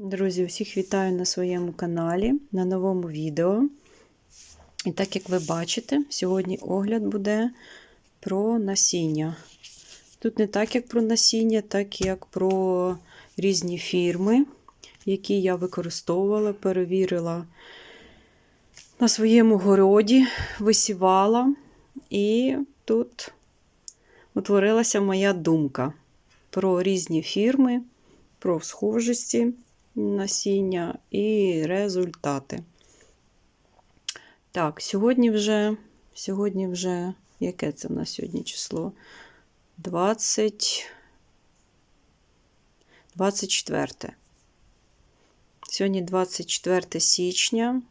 Друзі, всіх вітаю на своєму каналі, на новому відео. І так як ви бачите, сьогодні огляд буде про насіння. Тут не так, як про насіння, так як про різні фірми, які я використовувала, перевірила на своєму городі, висівала. І тут утворилася моя думка про різні фірми, про схожості насіння і результати. Так, сьогодні вже, сьогодні вже, яке це на сьогодні число? 20, 24. Сьогодні 24 січня.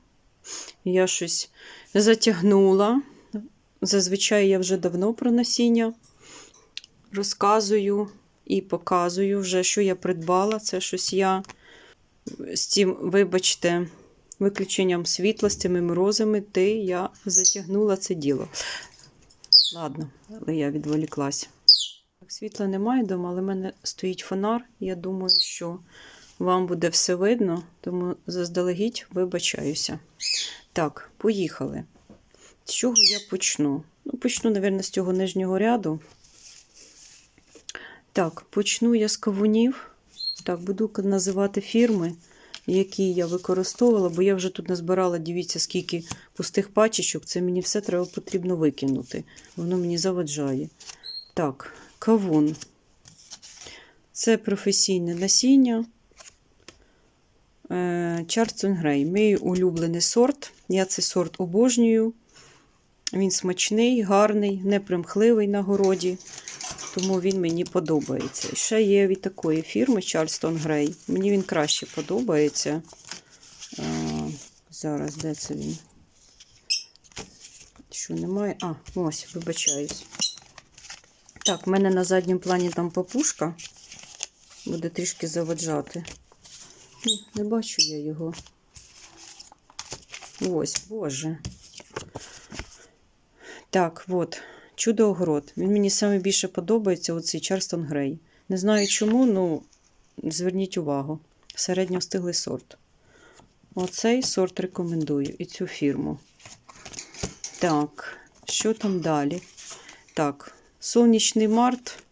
Я щось затягнула. Зазвичай я вже давно про насіння розказую і показую вже, що я придбала. Це щось я з цим, вибачте, виключенням світла, з цими морозами, ти я затягнула це діло. Ладно, але я відволіклася. Світла немає вдома, але в мене стоїть фонар. Я думаю, що вам буде все видно, тому заздалегідь вибачаюся. Так, поїхали. З чого я почну? Ну, почну, мабуть, з цього нижнього ряду. Так, почну я з кавунів. Так, буду називати фірми, які я використовувала, бо я вже тут назбирала, дивіться, скільки пустих пачечок. Це мені все треба потрібно викинути. Воно мені заваджає. Так, кавун. Це професійне насіння. Чарцон Грей. Мій улюблений сорт. Я цей сорт обожнюю. Він смачний, гарний, непримхливий на городі тому він мені подобається. Ще є від такої фірми Charleston Grey. Мені він краще подобається. Зараз, де це він? Що немає? А, ось, вибачаюсь. Так, в мене на задньому плані там папушка. Буде трішки заваджати. Не бачу я його. Ось, боже. Так, от. Чудо-огород. Він мені саме більше подобається оцей Чарстон Грей. Не знаю чому, ну зверніть увагу. Середньостиглий сорт. Оцей сорт рекомендую і цю фірму. Так, що там далі? Так, сонячний март.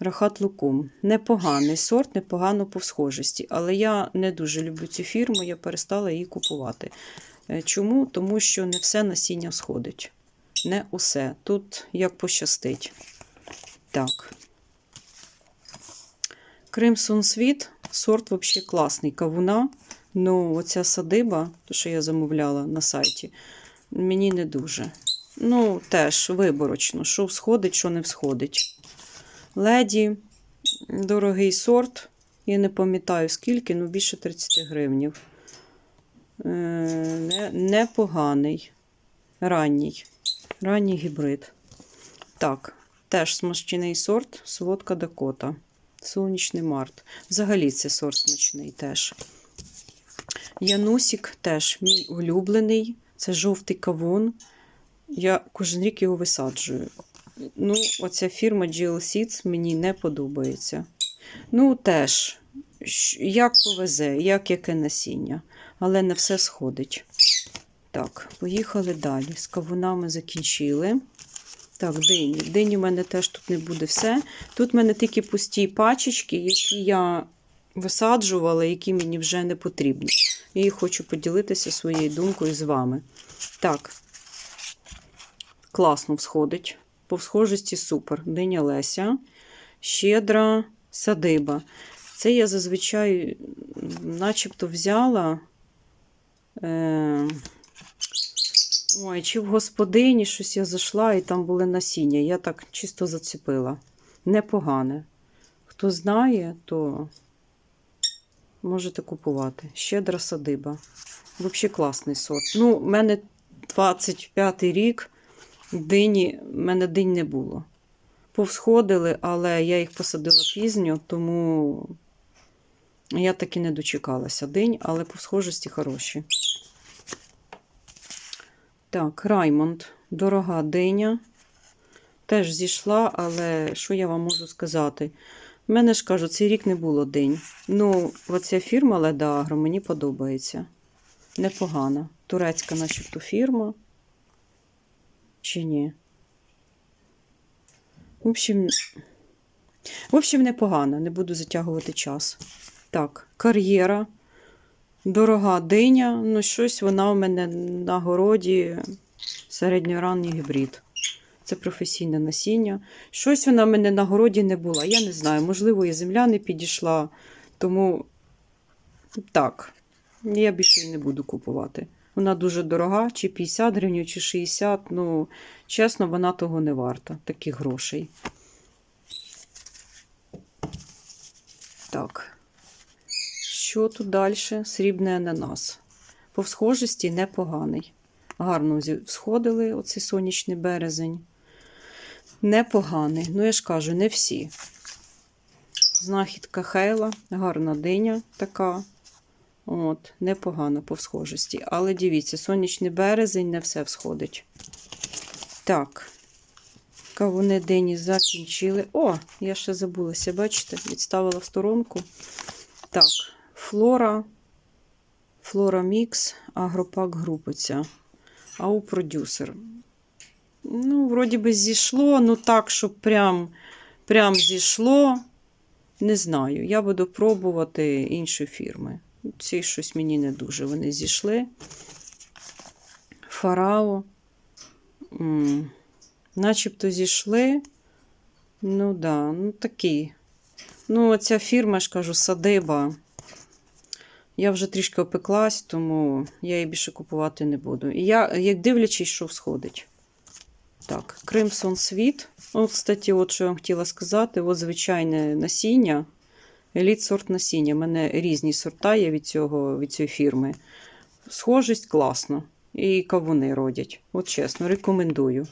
Рахат Лукум. Непоганий сорт, непогано по схожості. Але я не дуже люблю цю фірму, я перестала її купувати. Е, чому? Тому що не все насіння сходить не усе. Тут як пощастить. Так. Кримсон Світ, сорт взагалі класний. Кавуна. Ну, оця садиба, то, що я замовляла на сайті, мені не дуже. Ну, теж виборочно, що всходить, що не всходить. Леді, дорогий сорт. Я не пам'ятаю скільки, ну більше 30 гривнів. Е, непоганий, ранній. Ранній гібрид. Так, теж смачний сорт, солодка Дакота. Сонячний март. Взагалі це сорт смачний теж. Янусік теж мій улюблений. Це жовтий кавун. Я кожен рік його висаджую. Ну, оця фірма GL Seeds мені не подобається. Ну, теж, як повезе, як яке насіння, але не все сходить. Так, поїхали далі. З кавунами закінчили. Так, дині. Дині в мене теж тут не буде все. Тут в мене тільки пусті пачечки, які я висаджувала, які мені вже не потрібні. І хочу поділитися своєю думкою з вами. Так, класно всходить. По всхожості супер. Диня Леся. Щедра садиба. Це я зазвичай начебто взяла. Е Ой, чи в господині щось я зайшла, і там були насіння. Я так чисто зацепила. Непогане. Хто знає, то можете купувати. Щедра садиба. Взагалі класний сорт. Ну, в мене 25-й рік, дині, в мене динь не було. Повсходили, але я їх посадила пізньо, тому я таки не дочекалася динь, але по схожості хороші. Так, Раймонд, дорога диня. Теж зійшла, але що я вам можу сказати? У мене ж кажу, цей рік не було день. Ну, оця фірма Леда Агро мені подобається. Непогана. Турецька, начебто, фірма. Чи ні? В общем, в общем, непогано, не буду затягувати час. Так, кар'єра. Дорога диня. Ну, щось вона у мене на городі середньоранній гібрид. Це професійне насіння. Щось вона в мене на городі не була. Я не знаю, можливо, і земля не підійшла. Тому так, я більше її не буду купувати. Вона дуже дорога, чи 50 гривень, чи 60. Ну, чесно, вона того не варта, таких грошей. Так. Що тут далі? Срібний ананас. По всхожості непоганий. Гарно всходили оцей сонячний березень. Непоганий. Ну, я ж кажу, не всі. Знахідка Хейла, гарна диня така. От, непогано по всхожості. Але дивіться, сонячний березень не все всходить. Так. Кавуни дині закінчили. О, я ще забулася, бачите, відставила в сторонку. Так, флора. Флора Мікс, агропак групиця. Ау продюсер. Ну, вроді би зійшло, ну так, щоб прям, прям зійшло. Не знаю. Я буду пробувати інші фірми. Ці щось мені не дуже. Вони зійшли. Фарао. М, Начебто зійшли. Ну, да, ну такі. Ну, оця фірма, я ж кажу, садиба. Я вже трішки опеклась, тому я її більше купувати не буду. І я, як дивлячись, що всходить. Так, Crimson Sweet. От, кстати, от що я вам хотіла сказати: от звичайне насіння. Еліт сорт насіння. У мене різні сорта є від, цього, від цієї фірми. Схожість класно. І кавуни родять. От чесно, рекомендую.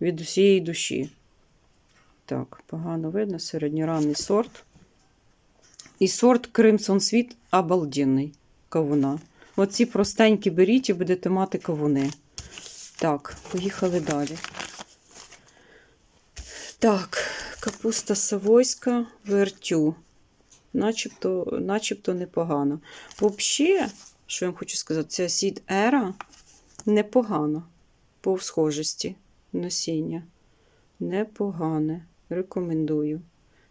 Від усієї душі. Так, погано видно, середньоранний сорт. І сорт Crimson Sweet обалденний кавуна. Оці простенькі беріть і будете мати кавуни. Так, поїхали далі. Так, капуста савойська, вертю. Начебто, начебто непогано. Взагалі, що я вам хочу сказати, ця сід ера непогана по схожості насіння. Непогане. Рекомендую.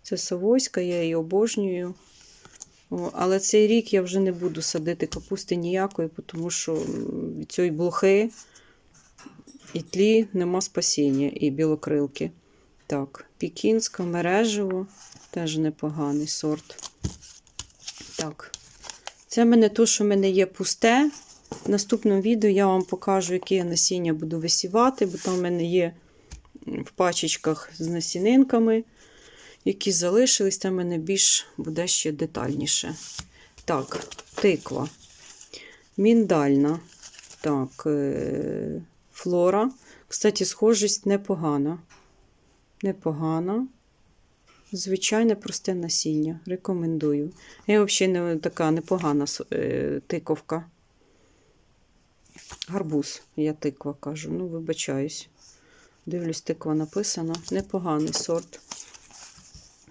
Це Савойська, я її обожнюю. Але цей рік я вже не буду садити капусти ніякої, тому що від цієї блохи і тлі нема спасіння і білокрилки. Так, пікінська, мережево, теж непоганий сорт. Так, це в мене то, що в мене є пусте. В наступному відео я вам покажу, яке я насіння буду висівати, бо там в мене є в пачечках з насінинками, які залишились, там мене більш буде ще детальніше. Так, тиква. Міндальна. Так, е, флора. Кстати, схожість непогана. Непогана. Звичайне просте насіння. Рекомендую. Я взагалі не така непогана е, тиковка. Гарбуз, я тиква кажу. Ну, вибачаюсь. Дивлюсь, тиква написана. Непоганий сорт.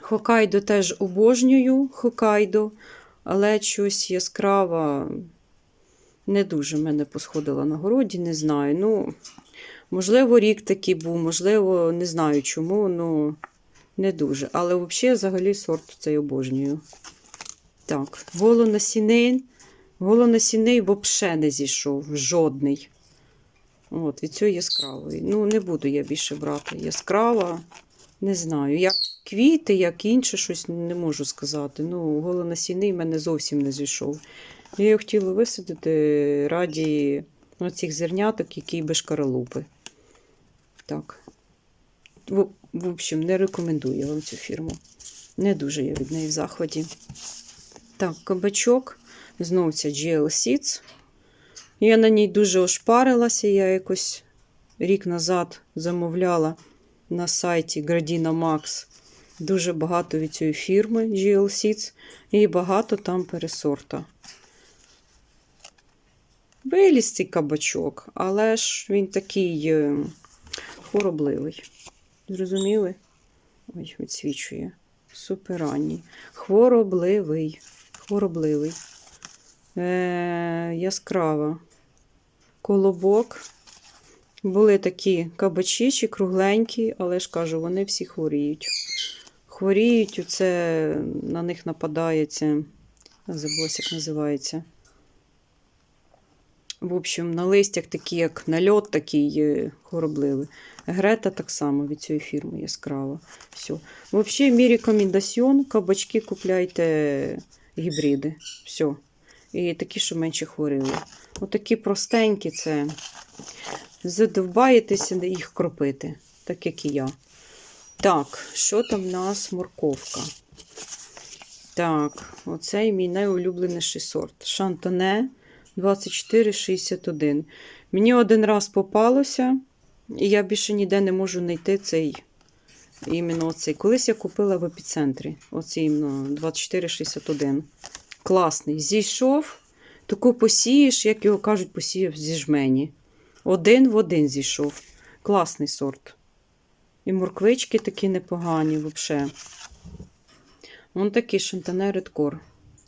Хокайдо теж обожнюю Хокайдо, але щось яскрава не дуже мене посходила на городі, не знаю. Ну, можливо, рік такий був, можливо, не знаю чому, ну не дуже. Але взагалі, взагалі, сорт цей обожнюю. Так, голонасінин. Голонасінний взагалі не зійшов, жодний. От, від цієї яскравої. Ну, не буду я більше брати. Яскрава, не знаю. Як квіти, як інше щось не можу сказати. Ну, голонасінний мене зовсім не зійшов. Я його хотіла висадити раді цих зерняток, які без шкаралупи. Так. В, в общем, не рекомендую вам цю фірму. Не дуже я від неї в захваті. Так, кабачок. Знову ця GL Seeds. Я на ній дуже ошпарилася. Я якось рік назад замовляла на сайті Gradina Max дуже багато від цієї фірми GL Seeds і багато там пересорта. Виліз цей кабачок, але ж він такий е, хворобливий. Зрозуміли? Ой, відсвічує. суперранній. Хворобливий. Хворобливий. Е, яскрава. Колобок. Були такі кабачичі, кругленькі, але ж кажу, вони всі хворіють. Хворіють, це на них нападається. Забулася, як називається. В общем, на листях такі, як нальот, такий хворобливий. Грета так само від цієї фірми яскрава. Все. Взагалі, мій рекомендаціон, кабачки купляйте гібриди. Все. І такі, що менше хворіли. Отакі простенькі, це задовбаєтеся їх кропити, так як і я. Так, що там в нас морковка? Так, оцей мій найулюбленіший сорт. Шантоне 2461. Мені один раз попалося, і я більше ніде не можу знайти цей. Іменно оцей. Колись я купила в епіцентрі. Оцей іменно 2461. Класний. Зійшов, таку посієш, як його кажуть, посіяв зі жмені. Один в один зійшов. Класний сорт. І морквички такі непогані взагалі. Вон такий шантане редкор.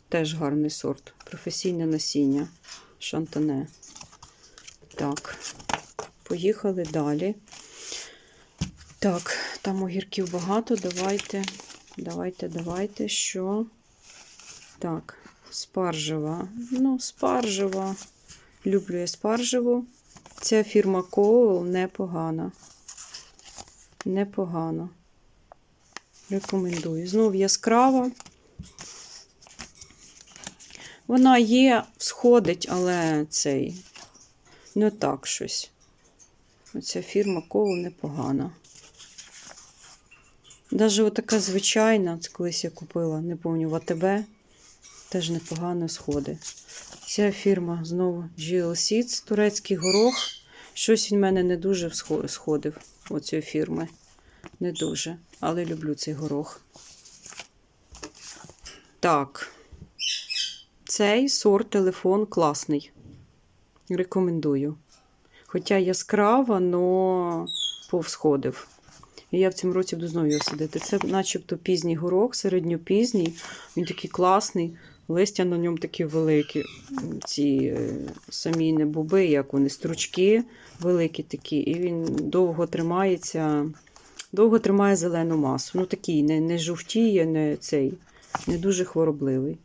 Теж гарний сорт. Професійне насіння. Шантане. Так, поїхали далі. Так, там огірків багато. Давайте, давайте, давайте. Що? Так, спаржева. Ну, спаржева. Люблю я спаржеву. Ця фірма Коул непогана. Непогано. Рекомендую. Знов яскрава. Вона є, сходить, але цей не так щось. Оця фірма Коул непогана. Даже отака звичайна, колись я купила, не пам'ятаю, в АТБ, теж непогано сходить. Ця фірма знову GL Seeds, турецький горох. Щось він мене не дуже сходив у цієї фірми. Не дуже. Але люблю цей горох. Так. Цей сорт телефон класний. Рекомендую. Хоча яскрава, но повсходив. І я в цьому році буду знову його садити. Це начебто пізній горох, середньопізній. Він такий класний. Листя на ньому такі великі. Ці е, самі не боби, як вони, стручки великі такі. І він довго тримається, довго тримає зелену масу. Ну такий, не, не жовтіє, не цей, не дуже хворобливий.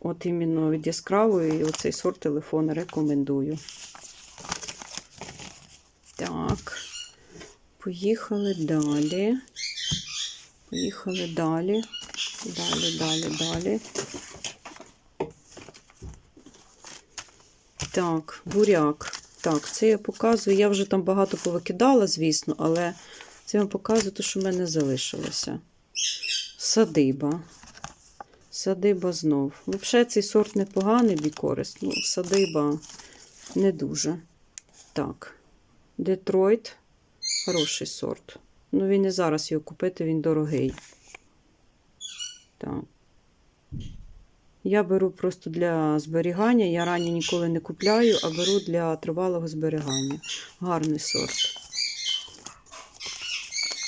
От іменно від яскравої оцей сорт телефона рекомендую. Так, поїхали далі. Поїхали далі. Далі, далі, далі. Так, буряк. Так, це я показую. Я вже там багато повикидала, звісно, але це я вам показую те, що в мене залишилося. Садиба. Садиба знов. Взагалі цей сорт непоганий бікорис. Ну, садиба не дуже. Так. Детройт. Хороший сорт. Ну, він і зараз його купити, він дорогий. Так. Я беру просто для зберігання. Я ранні ніколи не купляю, а беру для тривалого зберігання. Гарний сорт.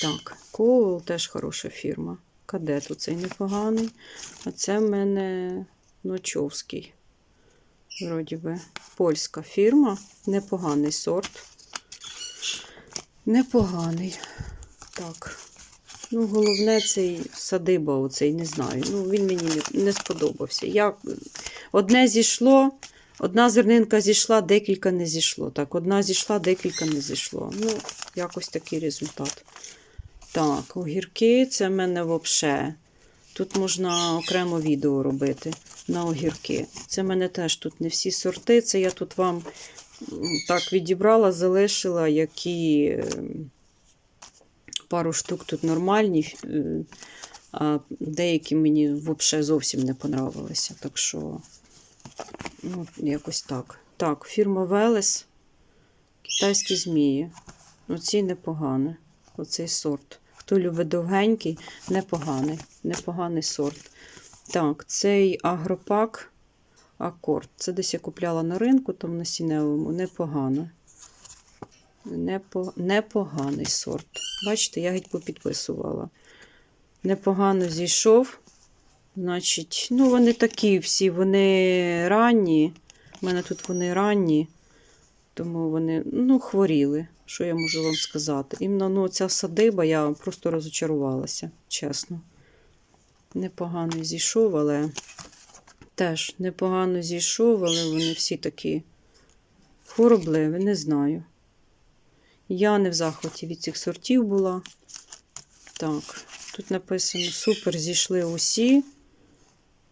Так, Коул теж хороша фірма. Кадет оцей непоганий. А це в мене Ночовський. Вроді би, польська фірма. Непоганий сорт. Непоганий. Так. Ну, головне, цей садиба, оцей, не знаю. Ну, він мені не, сподобався. Я... Одне зійшло, одна зернинка зійшла, декілька не зійшло. Так, одна зійшла, декілька не зійшло. Ну, якось такий результат. Так, огірки це в мене взагалі. Тут можна окремо відео робити на огірки. Це в мене теж тут не всі сорти. Це я тут вам так відібрала, залишила, які е, пару штук тут нормальні, е, а деякі мені взагалі зовсім не понравилися. Так що, ну, якось так. Так, фірма Велес. Китайські змії. Оці непогані. Оцей сорт. Хто любить довгенький, непоганий. Непоганий сорт. Так, цей агропак акорд. Це десь я купляла на ринку, там на сіневому. Непогано. Непо... Непоганий сорт. Бачите, я геть попідписувала. непогано зійшов. Значить, ну вони такі всі, вони ранні. У мене тут вони ранні, тому вони ну, хворіли. Що я можу вам сказати? Іменно ну, ця садиба, я просто розочарувалася, чесно. Непогано зійшов, але теж непогано зійшов, але вони всі такі хворобливі, не знаю. Я не в захваті від цих сортів була. Так, тут написано: супер, зійшли усі.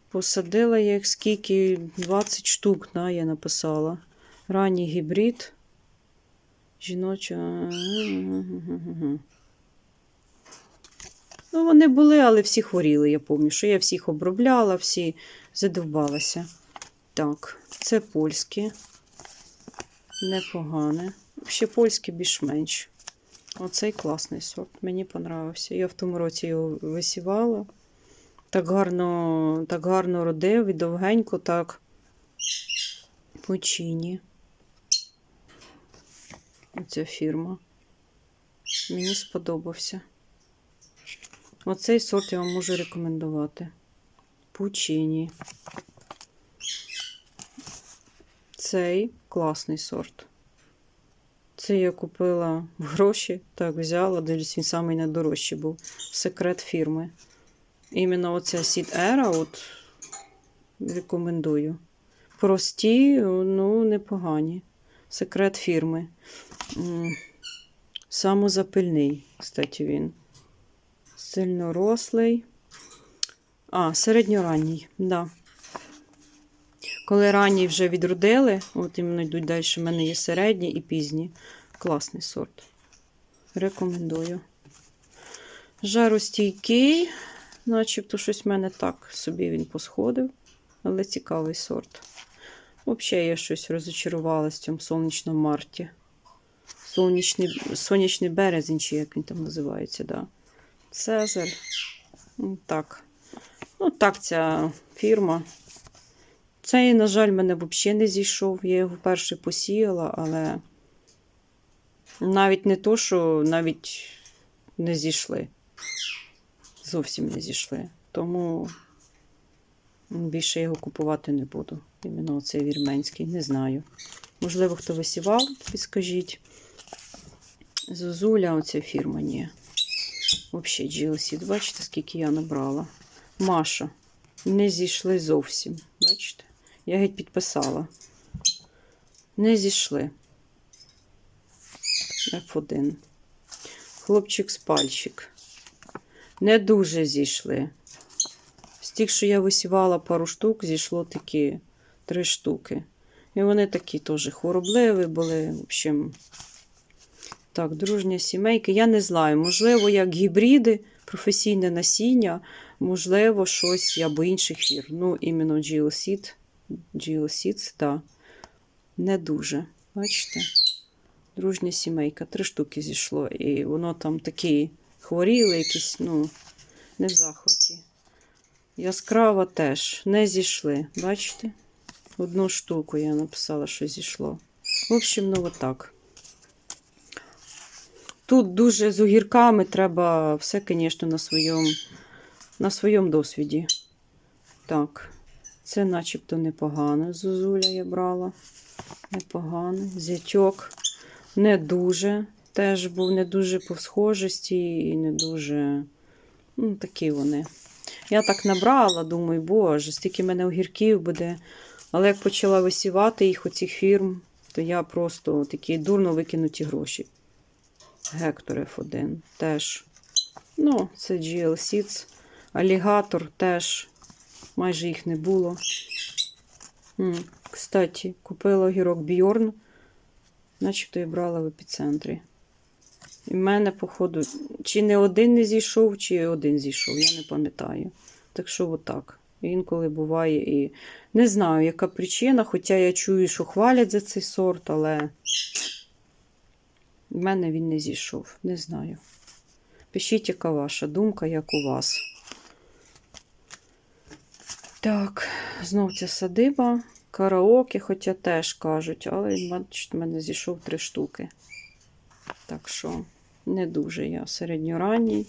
Посадила я їх скільки 20 штук, да, я написала. Ранній гібрид. Жіноча. Ну, вони були, але всі хворіли, я пам'ятаю, що я всіх обробляла, всі задовбалася. Так, це польські. Непогане. Ще польські більш-менш. Оцей класний сорт. Мені понравився. Я в тому році його висівала. Так гарно, так гарно родив і довгенько так Пучині. Оця фірма. Мені сподобався. Оцей сорт я вам можу рекомендувати. Пучині. Цей класний сорт. Це я купила в гроші, так взяла, дивлюсь, він самий найдорожчий був. Секрет фірми. Іменно оця Seed Era, от рекомендую. Прості, ну, непогані. Секрет фірми. Самозапильний, кстати, він. Сильно рослий. А, середньоранній, да. Коли ранні вже відродили, от іменно йдуть далі, в мене є середні і пізні. Класний сорт. Рекомендую. Жаростійкий, начебто щось в мене так собі він посходив, але цікавий сорт. Взагалі, я щось розочарувалася в цьому сонячному марті. Сонячний, сонячний березень, чи як він там називається, да. Цезарь. Ну, Так. Ну, так, ця фірма. Цей, на жаль, мене взагалі не зійшов. Я його вперше посіяла, але навіть не то, що навіть не зійшли. Зовсім не зійшли. Тому більше його купувати не буду. Іменно цей вірменський, не знаю. Можливо, хто висівав, підскажіть. Зозуля, оця фірма, ні. Взагалі, GLC. Бачите, скільки я набрала. Маша. Не зійшли зовсім. Бачите? Я геть підписала. Не зійшли. F1. Хлопчик з пальчик. Не дуже зійшли. З тих, що я висівала пару штук, зійшло такі три штуки. І вони такі теж хворобливі були. В общем, так, дружня сімейка. Я не знаю, можливо, як гібриди, професійне насіння, можливо, щось або інших фір. Ну, іменно GeoSeed. GeoSeeds, так. Не дуже. Бачите? Дружня сімейка. Три штуки зійшло. І воно там такі хворіли, якісь, ну, не в захваті. Яскрава теж не зійшли. Бачите? Одну штуку я написала, що зійшло. В общем, ну отак. Тут дуже з огірками треба все, звісно, на своєму на своєму досвіді. Так, це начебто непогано. Зозуля я брала. Непогано. Зятьок не дуже. Теж був не дуже по схожості і не дуже. Ну, такі вони. Я так набрала, думаю, боже, стільки мене огірків буде. Але як почала висівати їх оцих фірм, то я просто такі дурно викинуті гроші. Гектор F1 теж. Ну, це GL Seeds. Алігатор теж. Майже їх не було. М, Кстати, купила огірок Бьорн. Начебто я брала в епіцентрі. І в мене, походу, чи не один не зійшов, чи один зійшов, я не пам'ятаю. Так що отак. Інколи буває і не знаю, яка причина, хоча я чую, що хвалять за цей сорт, але в мене він не зійшов. Не знаю. Пишіть, яка ваша думка, як у вас. Так, знов ця садиба. Караоке, хоча теж кажуть, але бачите, в мене зійшов три штуки. Так що не дуже я середньоранній.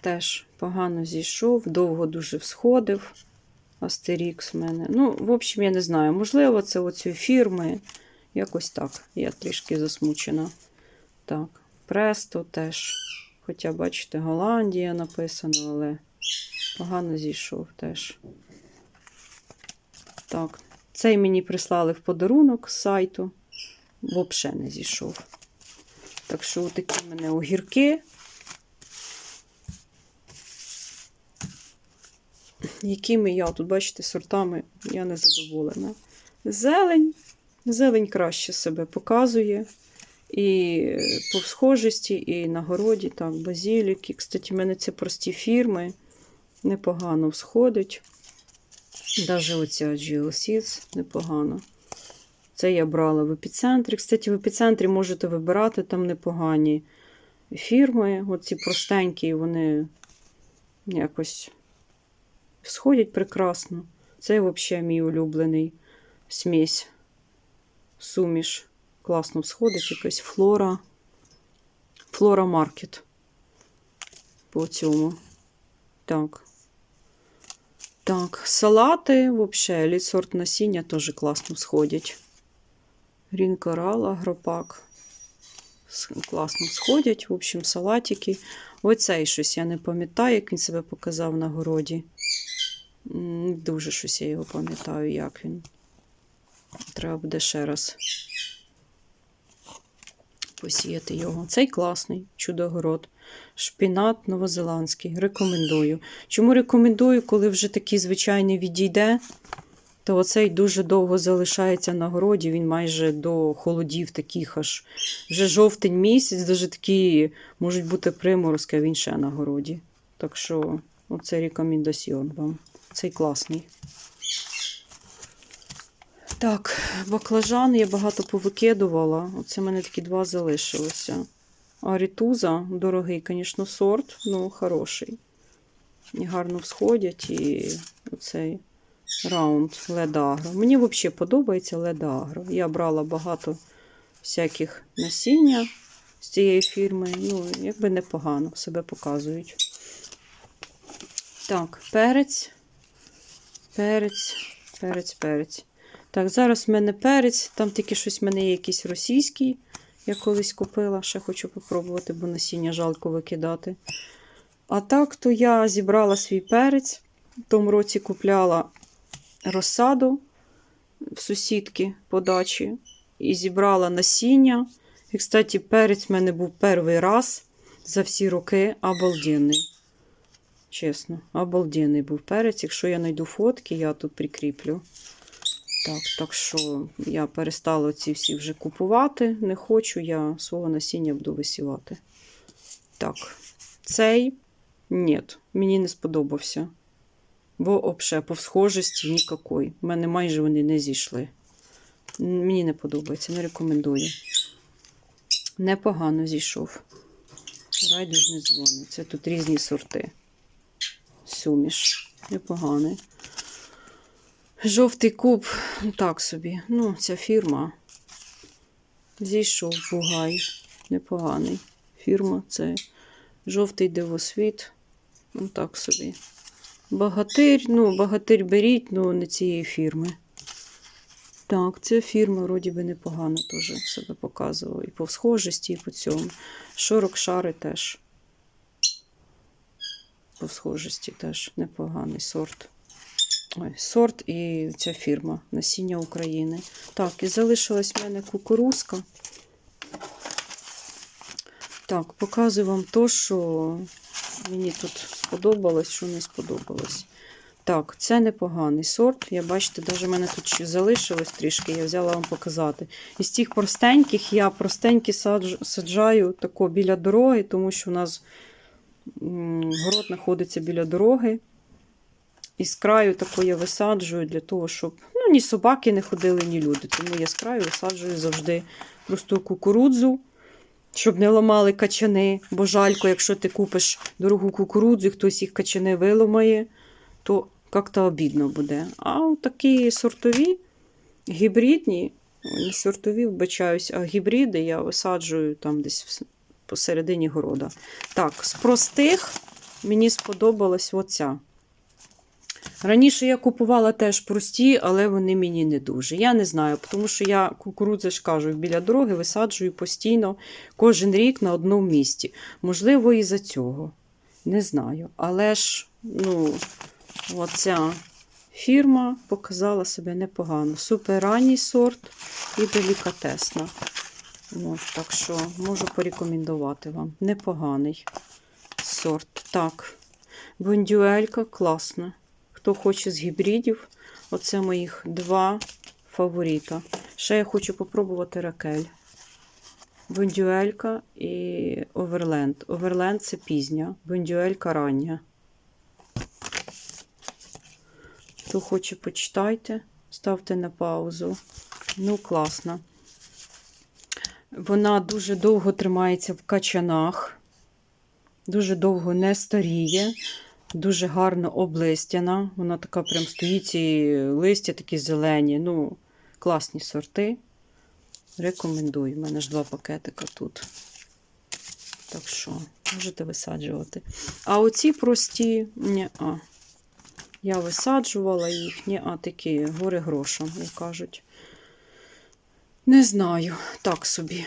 теж погано зійшов, довго дуже всходив. Астерікс в мене. Ну, в общем, я не знаю. Можливо, це оцієї фірми. Якось так. Я трішки засмучена. Так, Престо теж. Хоча, бачите, Голландія написано, але погано зійшов теж. Так, цей мені прислали в подарунок з сайту. Взагалі не зійшов. Так що такі в мене огірки. Якими я тут, бачите, сортами я не задоволена. Зелень. Зелень краще себе показує. І по схожості, і на городі, так, базіліки. Кстати, в мене це прості фірми. Непогано всходить. Навіть оця GLSeeds непогано. Це я брала в епіцентрі. Кстати, в епіцентрі можете вибирати там непогані фірми. Оці простенькі, вони якось всходять прекрасно. Це взагалі мій улюблений смесь. Суміш. Класно всходить якась флора. Флора маркет. По цьому. Так. Так, салати, взагалі, літ-сорт насіння теж класно сходять. Грін корал, агропак. Класно сходять. В общем, салатики. Оцей щось я не пам'ятаю, як він себе показав на городі. Дуже щось я його пам'ятаю, як він. Треба буде ще раз посіяти його. Цей класний чудогород. Шпінат новозеландський. Рекомендую. Чому рекомендую, коли вже такий звичайний відійде, то оцей дуже довго залишається на городі. Він майже до холодів таких аж. Вже жовтень місяць, даже такі можуть бути приморозки, а він ще на городі. Так що, оце рекомендаціон вам. Цей класний. Так, баклажан я багато повикидувала. Оце в мене такі два залишилося. А рітуза дорогий, звісно, сорт, ну хороший. І гарно всходять. І оцей раунд ледагро. Мені взагалі подобається ледагро. Я брала багато всяких насіння з цієї фірми. Ну, якби непогано себе показують. Так, перець, перець, перець, перець. Так, зараз в мене перець, там тільки щось в мене є якийсь російський. Я колись купила, ще хочу попробувати, бо насіння жалко викидати. А так, то я зібрала свій перець. В тому році купляла розсаду в сусідки по дачі і зібрала насіння. І, кстати, перець в мене був перший раз за всі роки обалденний. Чесно, обалденний був перець. Якщо я знайду фотки, я тут прикріплю. Так, так що я перестала ці всі вже купувати. Не хочу, я свого насіння буду висівати. Так, цей ні, мені не сподобався. Бо обше по схожості ніякої. У мене майже вони не зійшли. Мені не подобається, не рекомендую. Непогано зійшов. Райдуж не дзвонить. Це тут різні сорти. Суміш. Непоганий. Жовтий куб, ну так собі. Ну, ця фірма. Зійшов бугай. Непоганий. Фірма це жовтий дивосвіт. Ну так собі. Багатир, ну, багатир беріть, ну не цієї фірми. Так, ця фірма вроді би непогано теж себе показувала. І по схожості, і по цьому. Шорок шари теж. По схожості теж непоганий сорт. Ой, сорт і ця фірма Насіння України. Так, і залишилась в мене кукурузка. Так, показую вам то, що мені тут сподобалось, що не сподобалось. Так, це непоганий сорт. Я бачите, навіть в мене тут ще залишилось трішки, я взяла вам показати. Із цих простеньких я простенькі саджаю тако біля дороги, тому що у нас город знаходиться біля дороги. І краю тако я висаджую для того, щоб ну, ні собаки не ходили, ні люди. Тому я з краю висаджую завжди просту кукурудзу, щоб не ламали качани. Бо жалько, якщо ти купиш дорогу кукурудзу, і хтось їх качани виламає, то як-то обідно буде. А такі сортові, гібридні, не сортові, вбачаюсь, а гібриди я висаджую там десь посередині города. Так, з простих мені сподобалась оця. Раніше я купувала теж прості, але вони мені не дуже. Я не знаю, тому що я кукурудзи ж кажу, біля дороги висаджую постійно кожен рік на одному місці. Можливо, і за цього. Не знаю. Але ж, ну, оця фірма показала себе непогано. Супер ранній сорт і делікатесна. От, так що можу порекомендувати вам. Непоганий сорт. Так, бондюелька класна. Хто хоче з гібридів, оце моїх два фаворита. Ще я хочу попробувати ракель. Бондюелька і Оверленд. Оверленд це пізня, бондюелька рання. Хто хоче, почитайте, ставте на паузу. Ну, класно. Вона дуже довго тримається в качанах, дуже довго не старіє, дуже гарно облистяна. Вона така прям стоїть і листя такі зелені. Ну, класні сорти. Рекомендую. У мене ж два пакетика тут. Так що, можете висаджувати. А оці прості, ні, а. Я висаджувала їх, ні, а такі гори грошам, як кажуть. Не знаю, так собі.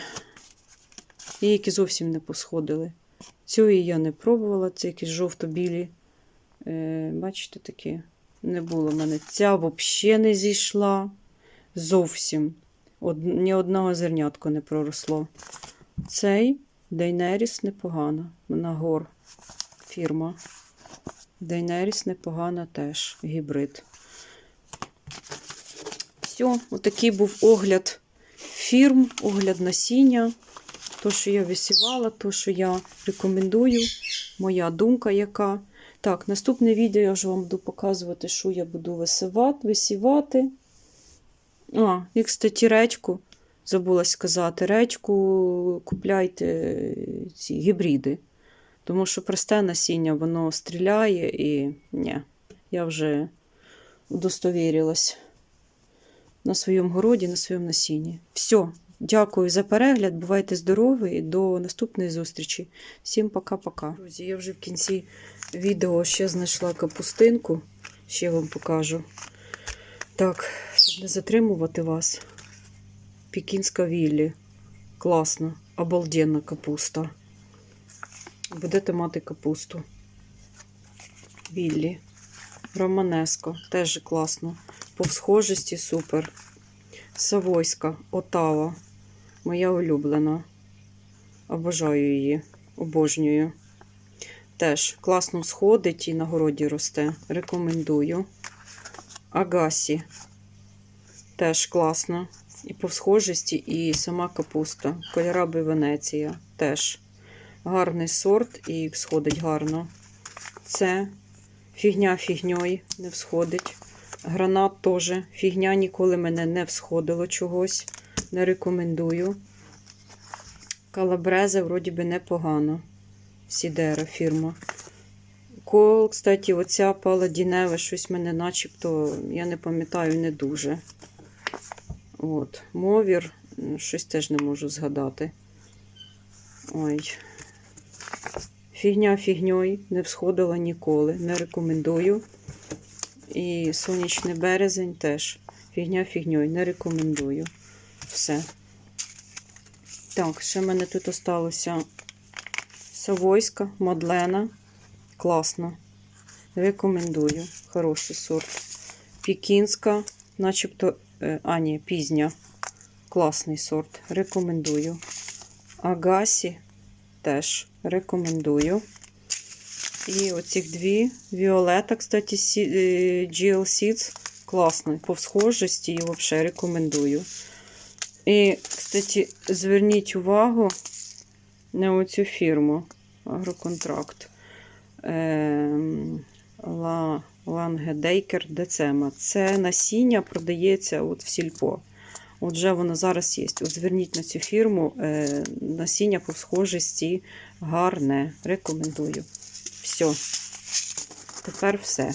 Є, які зовсім не посходили. Цієї я не пробувала, це якісь жовто-білі. Е, бачите, такі не було в мене. Ця взагалі не зійшла. Зовсім. Од, ні одного зернятка не проросло. Цей Дейнеріс непогана. Вона гор фірма. Дейнеріс непогана теж гібрид. Все, отакий був огляд фірм, огляд насіння. То, що я висівала, то, що я рекомендую, моя думка яка. Так, наступне відео я вже вам буду показувати, що я буду висівати. А, і, кстати, речку, забула сказати, речку купляйте ці гібриди. Тому що просте насіння, воно стріляє і ні, я вже удостовірилась на своєму городі, на своєму насінні. Все, дякую за перегляд. Бувайте здорові і до наступної зустрічі. Всім пока-пока. Друзі, я вже в кінці відео ще знайшла капустинку. Ще вам покажу. Так, щоб не затримувати вас. Пекінська віллі. Класно, обалденна капуста. Будете мати капусту. Віллі. Романеско. Теж класно. По схожості супер. Савойська, Отава. Моя улюблена. Обожаю її. Обожнюю. Теж класно сходить і на городі росте. Рекомендую. Агасі. Теж класно. І по схожості, і сама капуста. Кольораби Венеція. Теж гарний сорт і всходить гарно. Це фігня фігньою не всходить. Гранат теж. Фігня ніколи мене не всходило чогось. Не рекомендую. Калабрезе, вроді би, непогано. Сідера фірма. Кол, кстати, оця паладінева, щось мене начебто, я не пам'ятаю, не дуже. От, Мовір, щось теж не можу згадати. Ой. Фігня фігньою, не всходила ніколи. Не рекомендую. І сонячний березень теж. Фігня фігньою, не рекомендую. Все. Так, ще в мене тут осталося Савойська, Мадлена. Класно. Рекомендую. Хороший сорт. Пікінська, начебто, е, а, ні, пізня. Класний сорт. Рекомендую. Агасі теж рекомендую. І оцих дві. Віолета, кстати, е, GL Seeds. Класно. По схожості і взагалі рекомендую. І, кстати, зверніть увагу на оцю фірму Агроконтракт. Ем, Ла, Лангедейкер Децема. Це насіння продається от в сільпо. Отже, воно зараз є. От зверніть на цю фірму. Е, насіння по схожості гарне. Рекомендую. Все. Тепер все.